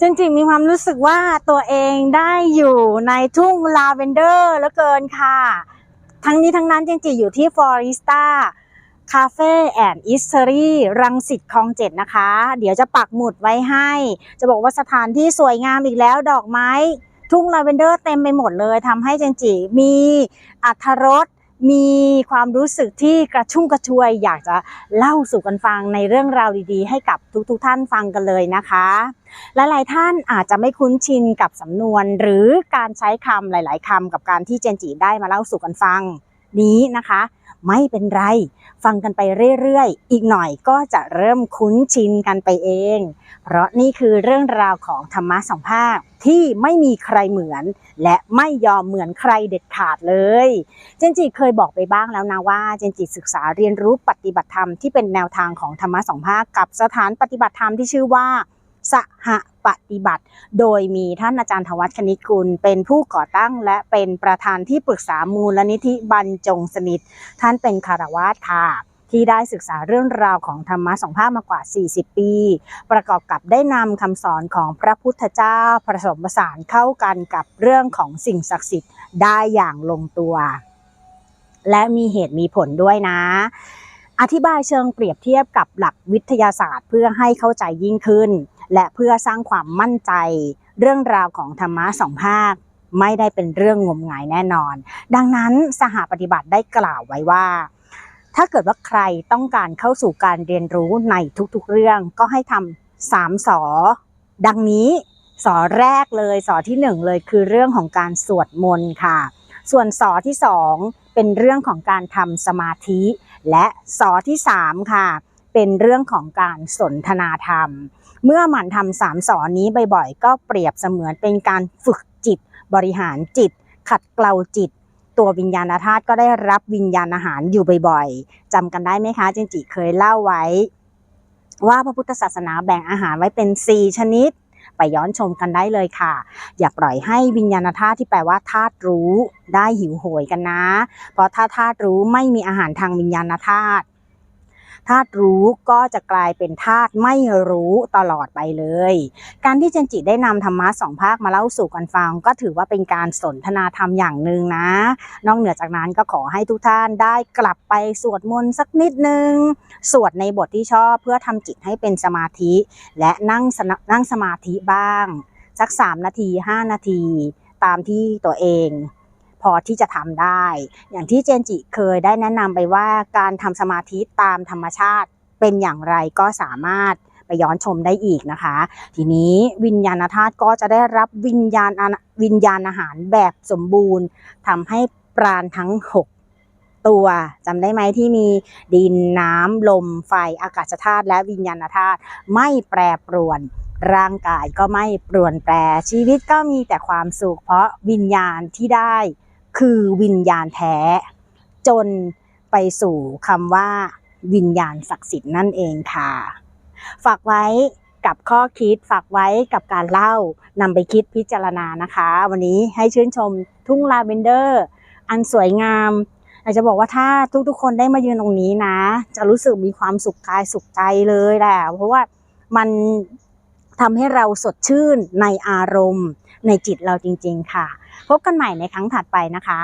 จริงๆมีความรู้สึกว่าตัวเองได้อยู่ในทุ่งลาเวนเดอร์แล้วเกินค่ะ ทั้งนี้ทั้งนั้นจริอยู่ที่ฟอริสตาคาเฟ่แอนด์อิสเตอรี่รังสิตคลองเจ็ดนะคะ เดี๋ยวจะปักหมุดไว้ให้ จะบอกว่าสถานที่สวยงามอีกแล้วดอกไม้ ทุ่งลาเวนเดอร์เต็มไปหมดเลยทำให้เจนจิมีอัธรส มีความรู้สึกที่กระชุ่มกระชวย อยากจะเล่าสู่กันฟังในเรื่องราวดี ๆ ให้กับทุกๆท่านฟังกันเลยนะคะและหลายท่านอาจจะไม่คุ้นชินกับสำนวน หรือการใช้คำหลาย ๆคำกับการที่เจนจีได้มาเล่าสู่กันฟังนี้นะคะ ไม่เป็นไร ฟังกันไปเรื่อยๆ อีกหน่อยก็จะเริ่มคุ้นชินกันไปเอง เพราะนี่คือเรื่องราวของธรรมะสองภาคที่ไม่มีใครเหมือน และไม่ยอมเหมือนใครเด็ดขาดเลย เจนจิเคยบอกไปบ้างแล้วนะว่า เจนจิศึกษาเรียนรู้ปฏิบัติธรรมที่เป็นแนวทางของธรรมะสองภาคกับสถานปฏิบัติธรรมที่ชื่อว่า สหปฏิบัติ โดยมีท่านอาจารย์ธวัชคณิกุล เป็นผู้ก่อตั้งและเป็นประธานที่ปรึกษามูลนิธิบรรจงสนิท ท่านเป็นคารวาสค่ะที่ได้ศึกษาเรื่องราวของธรรมะสองภาคมากว่า 40 ปี ประกอบกับได้นำคำสอนของพระพุทธเจ้าผสมผสานเข้ากันกับเรื่องของสิ่งศักดิ์สิทธิ์ได้อย่างลงตัว และมีเหตุมีผลด้วยนะ อธิบายเชิงเปรียบเทียบกับหลักวิทยาศาสตร์เพื่อให้เข้าใจยิ่งขึ้น และเพื่อสร้างความมั่นใจ เรื่องราวของธรรมะสองภาค ไม่ได้เป็นเรื่องงมงายแน่นอน ดังนั้นสหปฏิบัติได้กล่าวไว้ว่า ถ้าเกิดว่าใครต้องการเข้าสู่การเรียนรู้ในทุกๆเรื่องก็ให้ทำสามสอ ดังนี้สอแรกเลยสอที่หนึ่งเลยคือเรื่องของการสวดมนต์ค่ะ ส่วนสอที่สองเป็นเรื่องของการทำสมาธิ และสอที่สามค่ะ เป็นเรื่องของการสนทนาธรรม เมื่อหมั่นทำสามสอนนี้บ่อยๆ ก็เปรียบเสมือนเป็นการฝึกจิต บริหารจิต ขัดเกลาจิต ตัววิญญาณธาตุก็ได้รับวิญญาณอาหารอยู่บ่อยๆจำกันได้ไหมคะจินจิเคยเล่าไว้ ว่าพระพุทธศาสนาแบ่งอาหารไว้เป็น 4 ชนิด ไปย้อนชมกันได้เลยค่ะ อย่าปล่อยให้วิญญาณธาตุที่แปลว่าธาตุรู้ได้หิวโหยกันนะ เพราะถ้าธาตุรู้ไม่มีอาหารทางวิญญาณธาตุ ธาตุรู้ก็จะกลายเป็นธาตุไม่รู้ตลอดไปเลย การที่เจนจิได้นำธรรมะสองภาคมาเล่าสู่กันฟัง ก็ถือว่าเป็นการสนทนาธรรมอย่างหนึ่งนะ นอกเหนือจากนั้นก็ขอให้ทุกท่านได้กลับไปสวดมนต์สักนิดนึง สวดในบทที่ชอบเพื่อทำจิตให้เป็นสมาธิ และนั่งนะนั่งสมาธิบ้าง สัก 3 นาที 5 นาที ตามที่ตัวเอง พอที่จะทำได้ อย่างที่เจนจิเคยได้แนะนำไปว่าการทำสมาธิตามธรรมชาติเป็นอย่างไรก็สามารถไปย้อนชมได้อีกนะคะ ทีนี้วิญญาณธาตุก็จะได้รับวิญญาณวิญญาณอาหารแบบสมบูรณ์ทำให้ปราณทั้ง 6 ตัวจำได้ไหมที่มีดินน้ำลมไฟอากาศธาตุและวิญญาณธาตุไม่แปรปรวน ร่างกายก็ไม่ปรวนแปรชีวิตก็มีแต่ความสุขเพราะวิญญาณที่ได้ คือวิญญาณแท้ จนไปสู่คำว่า วิญญาณศักดิ์สิทธิ์นั่นเองค่ะ ฝากไว้กับข้อคิดฝากไว้กับการเล่านำไปคิดพิจารณานะคะ วันนี้ให้ชื่นชมทุ่งลาเวนเดอร์ อันสวยงามอยากจะบอกว่าถ้าทุกๆ คนได้มายืนตรงนี้นะ จะรู้สึกมีความสุขกายสุขใจเลยแหละเพราะว่ามันทำให้เราสดชื่นในอารมณ์ ในจิตเราจริง ๆ ค่ะ พบกันใหม่ในครั้งถัดไปนะคะ